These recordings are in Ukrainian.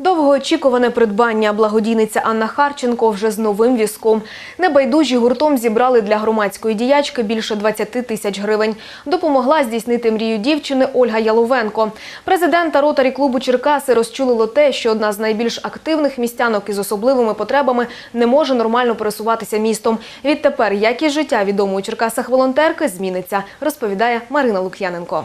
Довгоочікуване придбання благодійниця Анна Харченко вже з новим візком. Небайдужі гуртом зібрали для громадської діячки більше 20 тисяч гривень. Допомогла здійснити мрію дівчини Ольга Яловенко. Президента ротарі клубу Черкаси розчулило те, що одна з найбільш активних містянок із особливими потребами не може нормально пересуватися містом. Відтепер якість життя відомої у Черкасах волонтерки зміниться, розповідає Марина Лук'яненко.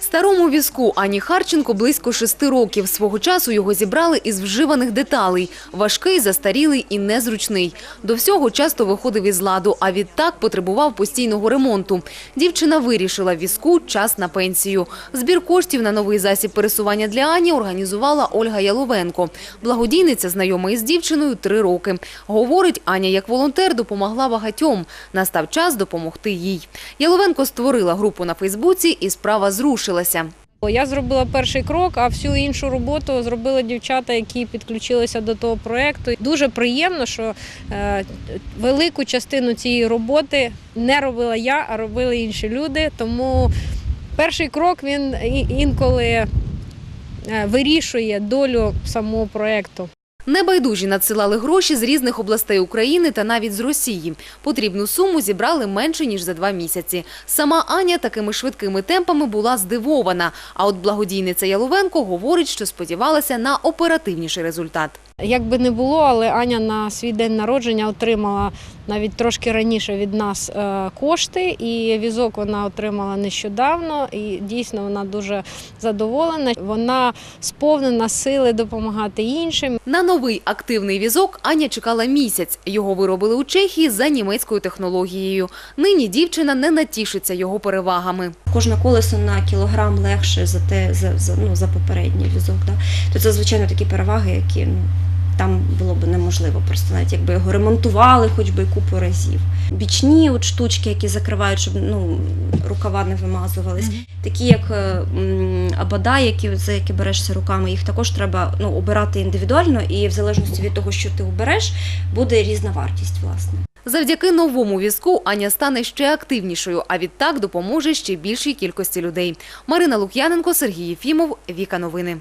Старому візку Ані Харченко близько шести років. Свого часу його зібрали із вживаних деталей. Важкий, застарілий і незручний. До всього часто виходив із ладу, а відтак потребував постійного ремонту. Дівчина вирішила візку час на пенсію. Збір коштів на новий засіб пересування для Ані організувала Ольга Яловенко. Благодійниця знайома із дівчиною три роки. Говорить, Аня як волонтер допомогла багатьом. Настав час допомогти їй. Яловенко створила групу на Фейсбуці і справа зрушилася. Я зробила перший крок, а всю іншу роботу зробили дівчата, які підключилися до того проєкту. Дуже приємно, що е, велику частину цієї роботи не робила я, а робили інші люди. Тому перший крок він інколи е, вирішує долю самого проєкту. Небайдужі надсилали гроші з різних областей України та навіть з Росії. Потрібну суму зібрали менше, ніж за два місяці. Сама Аня такими швидкими темпами була здивована. А от благодійниця Яловенко говорить, що сподівалася на оперативніший результат. Як би не було, але Аня на свій день народження отримала навіть трошки раніше від нас е, кошти, і візок вона отримала нещодавно. І дійсно вона дуже задоволена. Вона сповнена сили допомагати іншим. На новий активний візок Аня чекала місяць. Його виробили у Чехії за німецькою технологією. Нині дівчина не натішиться його перевагами. Кожне колесо на кілограм легше за те, за, за, ну, за попередній візок. Да? То це, звичайно, такі переваги, які ну, там було б неможливо просто навіть якби його ремонтували хоч би купу разів. Бічні от штучки, які закривають, щоб ну, рукава не вимазувались. Такі як е, абада, які, за які берешся руками, їх також треба ну, обирати індивідуально, і в залежності від того, що ти обереш, буде різна вартість, власне. Завдяки новому візку Аня стане ще активнішою, а відтак допоможе ще більшій кількості людей. Марина Лук'яненко, Сергій Єфімов, Віка Новини.